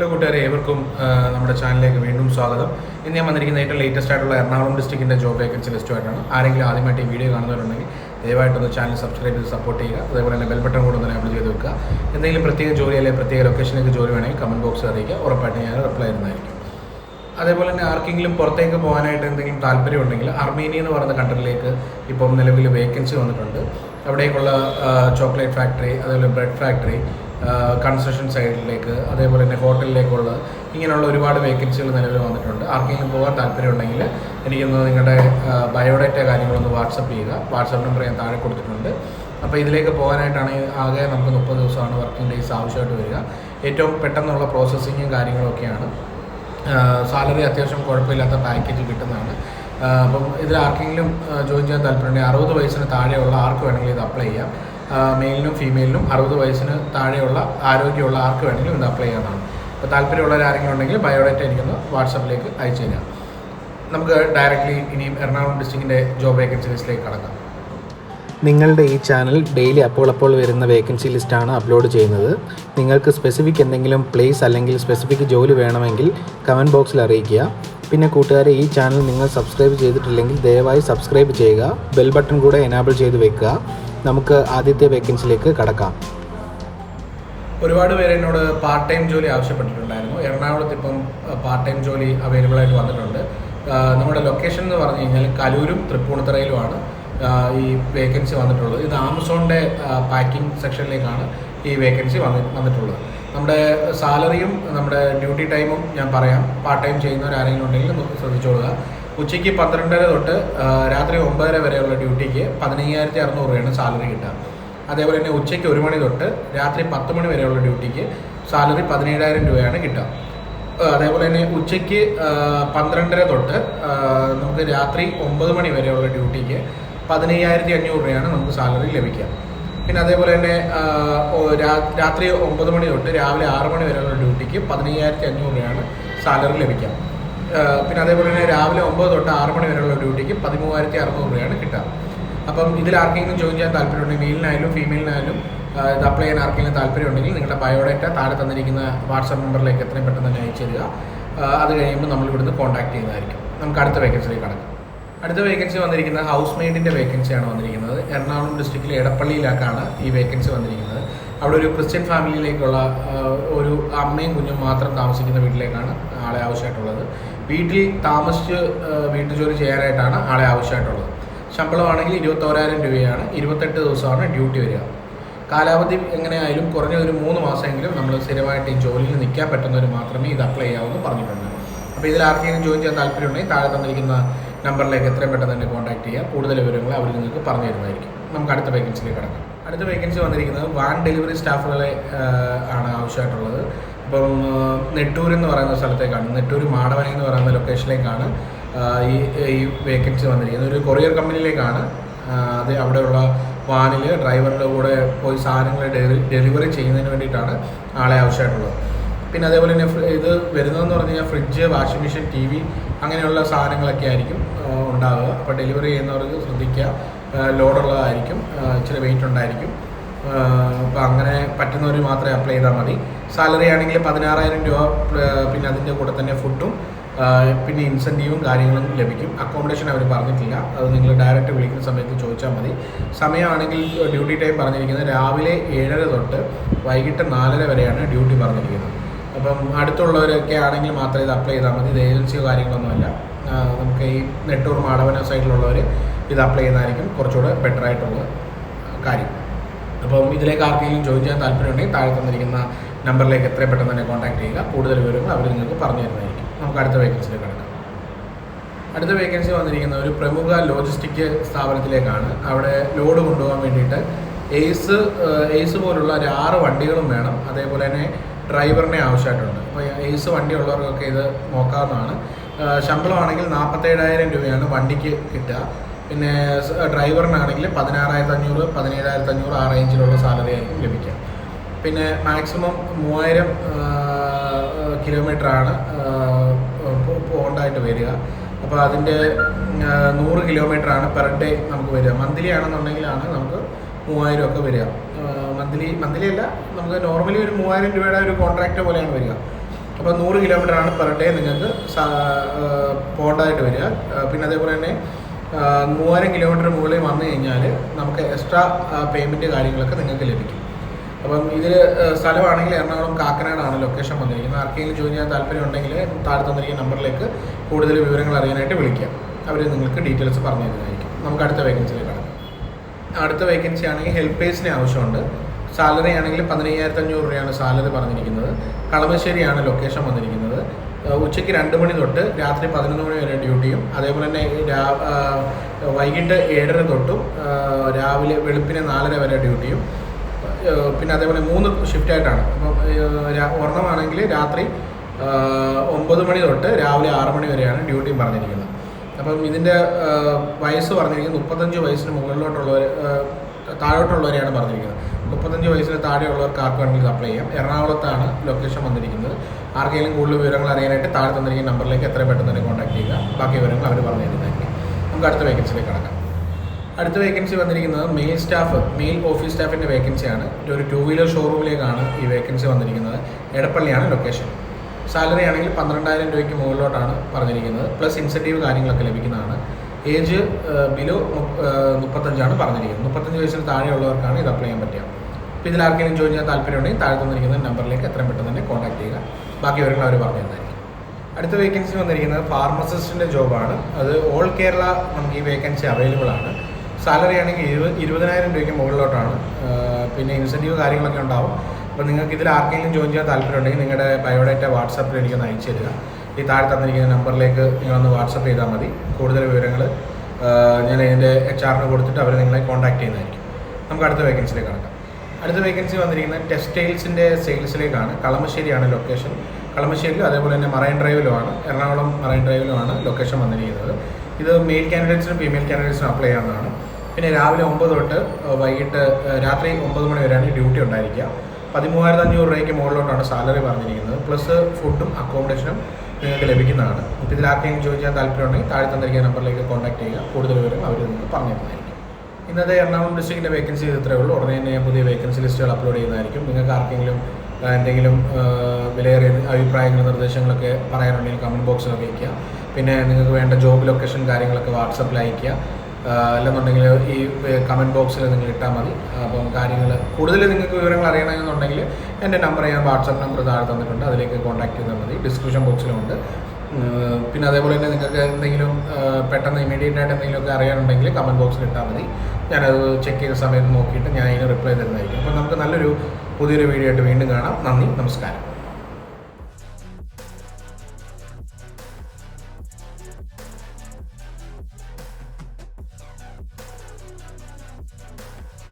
Hello കൂട്ടുകാരെ ഏവർക്കും നമ്മുടെ ചാനലിലേക്ക് വീണ്ടും സ്വാഗതം. ഇന്ന് ഞാൻ വന്നിരിക്കുന്ന ഏറ്റവും ലേറ്റസ്റ്റ് ആയിട്ടുള്ള എറണാകുളം ഡിസ്ട്രിക്റ്റിന്റെ ജോബ് വേക്കൻസി ലിസ്റ്റുമായിട്ടാണ് ആരെങ്കിലും ആദ്യമായിട്ട് ഈ വീഡിയോ കാണുന്നവരുണ്ടെങ്കിൽ ദയവായിട്ടൊന്ന് ചാനൽ സബ്സ്ക്രൈബ് ചെയ്ത് സപ്പോർട്ട് ചെയ്യുക. അതേപോലെ തന്നെ ബെൽ ബട്ടൺ കൂടെ ഒന്ന് എനേബിൾ ചെയ്ത് വെക്കുക. എന്തെങ്കിലും പ്രത്യേക ജോലി അല്ലെങ്കിൽ പ്രത്യേക ലൊക്കേഷനിലേക്ക് ജോലി വേണമെങ്കിൽ കമന്റ് ബോക്സിൽ അറിയിക്കുക. ഉറപ്പായിട്ട് ഞാൻ റിപ്ലൈ ചെയ്യുന്നതായിരിക്കും അതേപോലെ തന്നെ ആർക്കെങ്കിലും പുറത്തേക്ക് പോകാനായിട്ട് എന്തെങ്കിലും താല്പര്യം ഉണ്ടെങ്കിൽ അർമേനിയ എന്ന് പറയുന്ന കൺട്രിയിലേക്ക് ഇപ്പം നിലവിൽ വേക്കൻസി വന്നിട്ടുണ്ട്. അവിടേക്കുള്ള ചോക്ലേറ്റ് ഫാക്ടറി അതേപോലെ ബ്രെഡ് ഫാക്ടറി കൺസ്ട്രക്ഷൻ സൈഡിലേക്ക് അതേപോലെ തന്നെ ഹോട്ടലിലേക്കുള്ള ഇങ്ങനെയുള്ള ഒരുപാട് വേക്കൻസികൾ നിലവിൽ വന്നിട്ടുണ്ട്. ആർക്കെങ്കിലും പോകാൻ താല്പര്യമുണ്ടെങ്കിൽ എനിക്കൊന്ന് നിങ്ങളുടെ ബയോഡേറ്റ കാര്യങ്ങളൊന്ന് വാട്സപ്പ് ചെയ്യുക. വാട്സപ്പ് നമ്പർ ഞാൻ താഴെ കൊടുത്തിട്ടുണ്ട്. അപ്പോൾ ഇതിലേക്ക് പോകാനായിട്ടാണ് ആകെ നമുക്ക് മുപ്പത് ദിവസമാണ് വർക്കിംഗ് ഡേയ്സ് ആവശ്യമായിട്ട് വരിക. ഏറ്റവും പെട്ടെന്നുള്ള പ്രോസസ്സിങ്ങും കാര്യങ്ങളൊക്കെയാണ്. സാലറി അത്യാവശ്യം കുഴപ്പമില്ലാത്ത പാക്കേജ് കിട്ടുന്നതാണ്. അപ്പം ഇതിൽ ആർക്കെങ്കിലും ജോയിൻ ചെയ്യാൻ താല്പര്യമുണ്ടെങ്കിൽ അറുപത് വയസ്സിന് താഴെയുള്ള ആർക്ക് വേണമെങ്കിലും ഇത് അപ്ലൈ ചെയ്യാം. മെയിലിനും ഫീമെയിലിനും അറുപത് വയസ്സിന് താഴെയുള്ള ആരോഗ്യമുള്ള ആർക്ക് വേണമെങ്കിലും ഇത് അപ്ലൈ ചെയ്യാവുന്നതാണ്. അപ്പോൾ താല്പര്യമുള്ളവർ ആരെങ്കിലും ഉണ്ടെങ്കിൽ ബയോഡേറ്റ എനിക്കൊന്ന് വാട്സപ്പിലേക്ക് അയച്ചു തരാം. നമുക്ക് ഡയറക്റ്റ്ലി ഇനിയും എറണാകുളം ഡിസ്ട്രിക്റ്റിന്റെ ജോബ് വേക്കൻസി ലിസ്റ്റിലേക്ക് കടക്കാം. നിങ്ങളുടെ ഈ ചാനൽ ഡെയിലി അപ്പോൾ അപ്പോൾ വരുന്ന വേക്കൻസി ലിസ്റ്റാണ് അപ്ലോഡ് ചെയ്യുന്നത്. നിങ്ങൾക്ക് സ്പെസിഫിക് എന്തെങ്കിലും പ്ലേസ് അല്ലെങ്കിൽ സ്പെസിഫിക് ജോലി വേണമെങ്കിൽ കമന്റ് ബോക്സിൽ അറിയിക്കുക. പിന്നെ കൂട്ടുകാരെ ഈ ചാനൽ നിങ്ങൾ സബ്സ്ക്രൈബ് ചെയ്തിട്ടില്ലെങ്കിൽ ദയവായി സബ്സ്ക്രൈബ് ചെയ്യുക. ബെൽ ബട്ടൺ കൂടെ എനാബിൾ ചെയ്ത് വെക്കുക. നമുക്ക് ആദ്യത്തെ വേക്കൻസിയിലേക്ക് കടക്കാം. ഒരുപാട് പേര് എന്നോട് പാർട്ട് ടൈം ജോലി ആവശ്യപ്പെട്ടിട്ടുണ്ടായിരുന്നു. എറണാകുളത്ത് ഇപ്പം പാർട്ട് ടൈം ജോലി അവൈലബിൾ ആയിട്ട് വന്നിട്ടുണ്ട്. നമ്മുടെ ലൊക്കേഷൻ എന്ന് പറഞ്ഞു കഴിഞ്ഞാൽ കലൂരും തൃപ്പൂണിത്തറയിലുമാണ് ഈ വേക്കൻസി വന്നിട്ടുള്ളത്. ഇത് ആമസോണിന്റെ പാക്കിംഗ് സെക്ഷനിലേക്കാണ് ഈ വേക്കൻസി വന്നി വന്നിട്ടുള്ളത്. നമ്മുടെ സാലറിയും നമ്മുടെ ഡ്യൂട്ടി ടൈമും ഞാൻ പറയാം. പാർട്ട് ടൈം ചെയ്യുന്നവരാരെങ്കിലും ഉണ്ടെങ്കിൽ ശ്രദ്ധിച്ചോളുക. ഉച്ചയ്ക്ക് പന്ത്രണ്ടര തൊട്ട് രാത്രി ഒമ്പതര വരെയുള്ള ഡ്യൂട്ടിക്ക് പതിനയ്യായിരത്തി അറുന്നൂറ് രൂപയാണ് സാലറി കിട്ടുക. അതേപോലെ തന്നെ ഉച്ചയ്ക്ക് ഒരു മണി തൊട്ട് രാത്രി പത്ത് മണി വരെയുള്ള ഡ്യൂട്ടിക്ക് സാലറി പതിനേഴായിരം രൂപയാണ് കിട്ടുക. അതേപോലെ തന്നെ ഉച്ചയ്ക്ക് പന്ത്രണ്ടര തൊട്ട് നമുക്ക് രാത്രി ഒമ്പത് മണി വരെയുള്ള ഡ്യൂട്ടിക്ക് പതിനയ്യായിരത്തി അഞ്ഞൂറ് രൂപയാണ് നമുക്ക് സാലറി ലഭിക്കുക. പിന്നെ അതേപോലെ തന്നെ രാത്രി ഒമ്പത് മണി തൊട്ട് രാവിലെ ആറ് മണി വരെയുള്ള ഡ്യൂട്ടിക്ക് പതിനയ്യായിരത്തി അഞ്ഞൂറ് രൂപയാണ് സാലറി ലഭിക്കുക. പിന്നെ അതേപോലെ തന്നെ രാവിലെ ഒമ്പത് തൊട്ട് ആറ് മണി വരെയുള്ള ഡ്യൂട്ടിക്ക് പതിമൂവായിരത്തി അറുന്നൂറ് രൂപയാണ് കിട്ടുക അപ്പം ഇതിൽ ആർക്കെങ്കിലും ജോയിൻ ചെയ്യാൻ താല്പര്യമുണ്ടെങ്കിൽ മെയിലിനായാലും ഫീമെയിലിനായാലും ഇത് അപ്ലൈ ചെയ്യാൻ ആർക്കെങ്കിലും താല്പര്യമുണ്ടെങ്കിൽ നിങ്ങളുടെ ബയോഡേറ്റ താഴെ തന്നിരിക്കുന്ന വാട്സാപ്പ് നമ്പറിലേക്ക് എത്രയും പെട്ടെന്ന് തന്നെ അയച്ചു തരിക. അത് കഴിയുമ്പോൾ നമ്മൾ ഇവിടുന്ന് കോൺടാക്ട് ചെയ്യുന്നതായിരിക്കും. നമുക്ക് അടുത്ത വേക്കൻസിയിലേക്ക് കടക്കാം. അടുത്ത വേക്കൻസി വന്നിരിക്കുന്നത് ഹൗസ് മെയ്ഡിന്റെ വേക്കൻസിയാണ് വന്നിരിക്കുന്നത്. എറണാകുളം ഡിസ്ട്രിക്റ്റിലെ എടപ്പള്ളിയിലേക്കാണ് ഈ വേക്കൻസി വന്നിരിക്കുന്നത്. അവിടെ ഒരു ക്രിസ്ത്യൻ ഫാമിലിയിലേക്കുള്ള ഒരു അമ്മയും കുഞ്ഞും മാത്രം താമസിക്കുന്ന വീട്ടിലേക്കാണ് ആളെ ആവശ്യമായിട്ടുള്ളത്. വീട്ടിൽ താമസിച്ച് വീട്ടു ജോലി ചെയ്യാനായിട്ടാണ് ആളെ ആവശ്യമായിട്ടുള്ളത്. ശമ്പളമാണെങ്കിൽ ഇരുപത്തോരായിരം രൂപയാണ്. ഇരുപത്തെട്ട് ദിവസമാണ് ഡ്യൂട്ടി വരിക. കാലാവധി എങ്ങനെയായാലും കുറഞ്ഞ ഒരു മൂന്ന് മാസമെങ്കിലും നമ്മൾ സ്ഥിരമായിട്ട് ഈ ജോലിയിൽ നിൽക്കാൻ പറ്റുന്നവർ മാത്രമേ ഇത് അപ്ലൈ ചെയ്യാവൂ പറഞ്ഞിട്ടുണ്ട്. അപ്പോൾ ഇതിൽ ആർക്കെങ്കിലും ജോയിൻ ചെയ്യാൻ താല്പര്യമുണ്ടെങ്കിൽ താഴെ തന്നിരിക്കുന്ന നമ്പറിലേക്ക് എത്രയും പെട്ടെന്ന് തന്നെ കോൺടാക്ട് ചെയ്യുക. കൂടുതൽ വിവരങ്ങൾ അവർ നിങ്ങൾക്ക് പറഞ്ഞു തരുന്നതായിരിക്കും. നമുക്ക് അടുത്ത വേക്കൻസിയിലേക്ക് കടക്കാം. അടുത്ത വേക്കൻസി വന്നിരിക്കുന്നത് വാൻ ഡെലിവറി സ്റ്റാഫുകളെ ആണ് ആവശ്യമായിട്ടുള്ളത്. ഇപ്പം നെട്ടൂർ എന്ന് പറയുന്ന സ്ഥലത്തേക്കാണ് നെട്ടൂർ മാടവനി എന്ന് പറയുന്ന ലൊക്കേഷനിലേക്കാണ് ഈ ഈ വേക്കൻസി വന്നിരിക്കുന്നത്. ഒരു കൊറിയർ കമ്പനിയിലേക്കാണ് അത് അവിടെയുള്ള വാനിൽ ഡ്രൈവറുടെ കൂടെ പോയി സാധനങ്ങൾ ഡെലിവറി ചെയ്യുന്നതിന് വേണ്ടിയിട്ടാണ് ആളെ ആവശ്യമായിട്ടുള്ളത്. പിന്നെ അതേപോലെ തന്നെ ഇത് വരുന്നതെന്ന് പറഞ്ഞു കഴിഞ്ഞാൽ fridge washing machine T V അങ്ങനെയുള്ള സാധനങ്ങളൊക്കെ ആയിരിക്കും ഉണ്ടാവുക. അപ്പോൾ ഡെലിവറി ചെയ്യുന്നവർക്ക് ശ്രദ്ധിക്കുക. ലോഡുള്ളതായിരിക്കും. ഇച്ചിരി വെയിറ്റ് ഉണ്ടായിരിക്കും. അപ്പോൾ അങ്ങനെ പറ്റുന്നവർ മാത്രമേ അപ്ലൈ ചെയ്താൽ മതി. സാലറി ആണെങ്കിൽ പതിനാറായിരം രൂപ പിന്നെ അതിന്റെ കൂടെ തന്നെ ഫുഡും പിന്നെ ഇൻസെന്റീവും കാര്യങ്ങളും ലഭിക്കും. അക്കോമഡേഷൻ അവർ പറഞ്ഞിട്ടില്ല. അത് നിങ്ങൾ ഡയറക്റ്റ് വിളിക്കുന്ന സമയത്ത് ചോദിച്ചാൽ മതി. സമയമാണെങ്കിൽ ഡ്യൂട്ടി ടൈം പറഞ്ഞിരിക്കുന്നത് രാവിലെ ഏഴര തൊട്ട് വൈകിട്ട് നാലര വരെയാണ് ഡ്യൂട്ടി പറഞ്ഞിരിക്കുന്നത്. അപ്പം അടുത്തുള്ളവരൊക്കെ ആണെങ്കിൽ മാത്രമേ ഇത് അപ്ലൈ ചെയ്താൽ മതി. ഇത് ഏജൻസിയോ കാര്യങ്ങളൊന്നുമല്ല നമുക്ക് ഈ നെട്ടൂർ മാടവന സൈഡിലുള്ളവർ ഇത് അപ്ലൈ ചെയ്യുന്നതായിരിക്കും കുറച്ചുകൂടെ ബെറ്റർ ആയിട്ടുള്ള കാര്യം. അപ്പം ഇതിലേക്ക് ആർക്കെങ്കിലും ചെയ്യാൻ താല്പര്യമുണ്ടെങ്കിൽ താഴെ തന്നിരിക്കുന്ന നമ്പറിലേക്ക് എത്രയും പെട്ടെന്ന് തന്നെ കോൺടാക്ട് ചെയ്യുക. കൂടുതൽ വിവരങ്ങൾ അവർ നിങ്ങൾക്ക് പറഞ്ഞു തരുന്നതായിരിക്കും. നമുക്ക് അടുത്ത വേക്കൻസിയിൽ കിടക്കാം. അടുത്ത വേക്കൻസി വന്നിരിക്കുന്ന ഒരു പ്രമുഖ ലോജിസ്റ്റിക് സ്ഥാപനത്തിലേക്കാണ്. അവിടെ ലോഡ് കൊണ്ടുപോകാൻ വേണ്ടിയിട്ട് എയ്സ് എയ്സ് പോലുള്ള ഒരു ആറ് വണ്ടികളും വേണം. അതേപോലെ തന്നെ ഡ്രൈവറിനെ ആവശ്യമായിട്ടുണ്ട്. അപ്പോൾ ഏസ് വണ്ടി ഉള്ളവർക്കൊക്കെ ഇത് നോക്കാവുന്നതാണ്. ശമ്പളമാണെങ്കിൽ നാൽപ്പത്തേഴായിരം രൂപയാണ് വണ്ടിക്ക് കിട്ടുക. പിന്നെ ഡ്രൈവറിനാണെങ്കിൽ പതിനാറായിരത്തി അഞ്ഞൂറ് പതിനേഴായിരത്തി അഞ്ഞൂറ് ആ റേഞ്ചിലുള്ള സാലറി ആയിരിക്കും ലഭിക്കുക. പിന്നെ മാക്സിമം മൂവായിരം കിലോമീറ്ററാണ് പോകേണ്ടതായിട്ട് വരിക. അപ്പോൾ അതിന്റെ നൂറ് കിലോമീറ്ററാണ് പെർ ഡേ നമുക്ക് വരിക. മന്ത്ലി ആണെന്നുണ്ടെങ്കിലാണ് നമുക്ക് മൂവായിരം ഒക്കെ വരിക. മന്ത്ലി മന്ത്ലി അല്ല നമുക്ക് നോർമലി ഒരു മൂവായിരം രൂപയുടെ ഒരു കോൺട്രാക്റ്റ് പോലെയാണ് വരിക. അപ്പോൾ നൂറ് കിലോമീറ്റർ ആണ് പെർ ഡേ നിങ്ങൾക്ക് പോകേണ്ടതായിട്ട് വരിക. പിന്നെ അതേപോലെ തന്നെ മൂവായിരം കിലോമീറ്റർ മുകളിൽ വന്നു കഴിഞ്ഞാൽ നമുക്ക് എക്സ്ട്രാ പേയ്മെന്റ് കാര്യങ്ങളൊക്കെ നിങ്ങൾക്ക് ലഭിക്കും. അപ്പം ഇതിൽ സ്ഥലമാണെങ്കിൽ എറണാകുളം കാക്കനാടാണ് ലൊക്കേഷൻ വന്നിരിക്കുന്നത്. ആർക്കെങ്കിലും ജോയിൻ ചെയ്യാൻ താല്പര്യം ഉണ്ടെങ്കിൽ താഴെ തന്നിരിക്കുന്ന നമ്പറിലേക്ക് കൂടുതൽ വിവരങ്ങൾ അറിയാനായിട്ട് വിളിക്കാം. അവർ നിങ്ങൾക്ക് ഡീറ്റെയിൽസ് പറഞ്ഞു തരുന്നതായിരിക്കും നമുക്ക് അടുത്ത വേക്കൻസിയിൽ കടക്കാം. അടുത്ത വേക്കൻസി ആണെങ്കിൽ ഹെൽപ്പേഴ്സിന് ആവശ്യമുണ്ട്. സാലറി ആണെങ്കിൽ പതിനയ്യായിരത്തി അഞ്ഞൂറ് രൂപയാണ് സാലറി പറഞ്ഞിരിക്കുന്നത്. കളമശ്ശേരിയാണ് ലൊക്കേഷൻ വന്നിരിക്കുന്നത്. ഉച്ചയ്ക്ക് രണ്ട് മണി തൊട്ട് രാത്രി പതിനൊന്ന് മണി വരെ ഡ്യൂട്ടിയും അതേപോലെ തന്നെ വൈകിട്ട് ഏഴര തൊട്ടും രാവിലെ വെളുപ്പിന് നാലര വരെ ഡ്യൂട്ടിയും പിന്നെ അതേപോലെ മൂന്ന് ഷിഫ്റ്റായിട്ടാണ് അപ്പം ഒരെണ്ണമാണെങ്കിൽ രാത്രി ഒമ്പത് മണി തൊട്ട് രാവിലെ ആറ് മണി വരെയാണ് ഡ്യൂട്ടിയും പറഞ്ഞിരിക്കുന്നത്. അപ്പം ഇതിന്റെ വയസ്സ് പറഞ്ഞിരിക്കുന്നത് മുപ്പത്തഞ്ച് വയസ്സിന് മുകളിലോട്ടുള്ളവർ താഴോട്ടുള്ളവരെയാണ് പറഞ്ഞിരിക്കുന്നത്. മുപ്പത്തഞ്ച് വയസ്സിന് താഴെയുള്ളവർക്ക് ആർക്ക് വേണമെങ്കിലും അപ്ലൈ ചെയ്യാം. എറണാകുളത്താണ് ലൊക്കേഷൻ വന്നിരിക്കുന്നത്. ആർക്കെങ്കിലും കൂടുതൽ വിവരങ്ങൾ അറിയാനായിട്ട് താഴെ തന്നിരിക്കുന്ന നമ്പറിലേക്ക് എത്രയും പെട്ടെന്ന് തന്നെ കോൺടാക്ട് ചെയ്യുക. ബാക്കി വിവരങ്ങൾ അവർ പറഞ്ഞു തരുന്നതായിരിക്കും. നമുക്ക് അടുത്ത വേക്കൻസിയിലേക്ക് കടക്കാം. അടുത്ത വേക്കൻസി വന്നിരിക്കുന്നത് മെയിൽ സ്റ്റാഫ് മെയിൽ ഓഫീസ് സ്റ്റാഫിന്റെ വേക്കൻസിയാണ് ഒരു ടു വീലർ ഷോറൂമിലേക്കാണ് ഈ വേക്കൻസി വന്നിരിക്കുന്നത്. എടപ്പള്ളിയാണ് ലൊക്കേഷൻ സാലറി ആണെങ്കിൽ പന്ത്രണ്ടായിരം രൂപയ്ക്ക് മുകളിലോട്ടാണ് പറഞ്ഞിരിക്കുന്നത്. പ്ലസ് ഇൻസെന്റീവ് കാര്യങ്ങളൊക്കെ ലഭിക്കുന്നതാണ്. ഏജ് ബിലോ മുപ്പത്തഞ്ചാണ് പറഞ്ഞിരിക്കുന്നത്. മുപ്പത്തഞ്ച് വയസ്സിന് താഴെയുള്ളവർക്കാണ് ഇത് അപ്ലൈ ചെയ്യാൻ പറ്റുക. അപ്പോൾ ഇതിൽ ആർക്കെങ്കിലും ജോയിൻ ചെയ്യാൻ താല്പര്യമുണ്ടെങ്കിൽ താഴെ തന്നിരിക്കുന്ന നമ്പറിലേക്ക് എത്രയും പെട്ടെന്ന് തന്നെ കോൺടാക്ട് ചെയ്യുക. ബാക്കി വിവരങ്ങൾ അവർ പറഞ്ഞു തന്നായിരിക്കും അടുത്ത വേക്കൻസി വന്നിരിക്കുന്നത് ഫാർമസിസ്റ്റിന്റെ ജോബാണ് അത് ഓൾ കേരള നമുക്ക് ഈ വേക്കൻസി അവൈലബിൾ ആണ്. സാലറി ആണെങ്കിൽ ഇരുപത് ഇരുപതിനായിരം രൂപയ്ക്ക് മുകളിലോട്ടാണ്. പിന്നെ ഇൻസെന്റീവ് കാര്യങ്ങളൊക്കെ ഉണ്ടാവും. അപ്പോൾ നിങ്ങൾക്ക് ഇതിൽ ആർക്കെങ്കിലും ജോയിൻ ചെയ്യാൻ താല്പര്യമുണ്ടെങ്കിൽ നിങ്ങളുടെ ബയോഡേറ്റ വാട്സാപ്പിൽ എനിക്കൊന്ന് അയച്ചു തരിക. ഈ താഴെ തന്നിരിക്കുന്ന നമ്പറിലേക്ക് നിങ്ങളൊന്ന് വാട്സപ്പ് ചെയ്താൽ മതി. കൂടുതൽ വിവരങ്ങൾ ഞാൻ ഇതിന്റെ എച്ച് ആറിന് കൊടുത്തിട്ട് അവർ നിങ്ങളെ കോൺടാക്ട് ചെയ്യുന്നതായിരിക്കും. നമുക്ക് അടുത്ത വേക്കൻസിയിലേക്ക് കടക്കാം. അടുത്ത വേക്കൻസി വന്നിരിക്കുന്നത് ടെക്സ്റ്റൈൽസിന്റെ സെയിൽസിലേക്കാണ് കളമശ്ശേരിയാണ് ലൊക്കേഷൻ കളമശ്ശേരിയിലും അതേപോലെ തന്നെ മറൈൻ ഡ്രൈവിലുമാണ് എറണാകുളം മറൈൻ ഡ്രൈവിലുമാണ് ലൊക്കേഷൻ വന്നിരിക്കുന്നത്. ഇത് മെയിൽ കാൻഡിഡേറ്റ്സിനും ഫീമെയിൽ കാൻഡിഡേറ്റ്സിനും അപ്ലൈ ചെയ്യാവുന്നതാണ്. പിന്നെ രാവിലെ ഒമ്പത് തൊട്ട് വൈകിട്ട് രാത്രി ഒമ്പത് മണി വരെയാണ് ഡ്യൂട്ടി ഉണ്ടായിരിക്കുക. പതിമൂവായിരത്തി അഞ്ഞൂറ് രൂപയ്ക്ക് മുകളിലോട്ടാണ് സാലറി പറഞ്ഞിരിക്കുന്നത്. പ്ലസ് ഫുഡും അക്കോമഡേഷനും നിങ്ങൾക്ക് ലഭിക്കുന്നതാണ്. അപ്പോൾ ഇതിൽ ആർക്കെങ്കിലും ചെയ്യാൻ താല്പര്യമുണ്ടെങ്കിൽ താഴെ തന്നിരിക്കുന്ന നമ്പറിലേക്ക് കോൺടാക്ട് ചെയ്യുക. കൂടുതൽ വിവരം അവരിൽ നിന്ന് പറഞ്ഞു തരുന്നതായിരിക്കും ഇന്നത്തെ എറണാകുളം ഡിസ്ട്രിക്റ്റിന്റെ വേക്കൻസി ഇത്രയേ ഉള്ളൂ. ഉടനെ തന്നെ പുതിയ വേക്കൻസി ലിസ്റ്റുകൾ അപ്ലോഡ് ചെയ്യുന്നതായിരിക്കും. നിങ്ങൾക്ക് ആർക്കെങ്കിലും എന്തെങ്കിലും വിലയേറിയ അഭിപ്രായങ്ങളും നിർദ്ദേശങ്ങളൊക്കെ പറയാനുണ്ടെങ്കിൽ കമന്റ് ബോക്സിൽ അറിയിക്കുക. പിന്നെ നിങ്ങൾക്ക് വേണ്ട ജോബ് ലൊക്കേഷൻ കാര്യങ്ങളൊക്കെ വാട്സപ്പിൽ അയയ്ക്കുക. അല്ലെന്നുണ്ടെങ്കിൽ ഈ കമന്റ് ബോക്സിൽ നിങ്ങൾ ഇട്ടാൽ മതി. അപ്പം കാര്യങ്ങൾ കൂടുതൽ നിങ്ങൾക്ക് വിവരങ്ങൾ അറിയണമെന്നുണ്ടെങ്കിൽ എന്റെ നമ്പർ ഞാൻ വാട്സപ്പ് നമ്പർ താഴെ തന്നിട്ടുണ്ട്. അതിലേക്ക് കോൺടാക്ട് ചെയ്താൽ മതി. ഡിസ്ക്രിപ്ഷൻ ബോക്സിലുണ്ട് പിന്നെ അതേപോലെ തന്നെ നിങ്ങൾക്ക് എന്തെങ്കിലും പെട്ടെന്ന് ഇമീഡിയറ്റ് ആയിട്ട് എന്തെങ്കിലുമൊക്കെ അറിയാനുണ്ടെങ്കിൽ കമന്റ് ബോക്സിൽ ഇട്ടാൽ മതി. ഞാനത് ചെക്ക് ചെയ്ത സമയത്ത് നോക്കിയിട്ട് ഞാൻ അതിന് റിപ്ലൈ തരുന്നതായിരിക്കും. അപ്പം നമുക്ക് നല്ലൊരു പുതിയൊരു വീഡിയോ ആയിട്ട് വീണ്ടും കാണാം. നന്ദി നമസ്കാരം.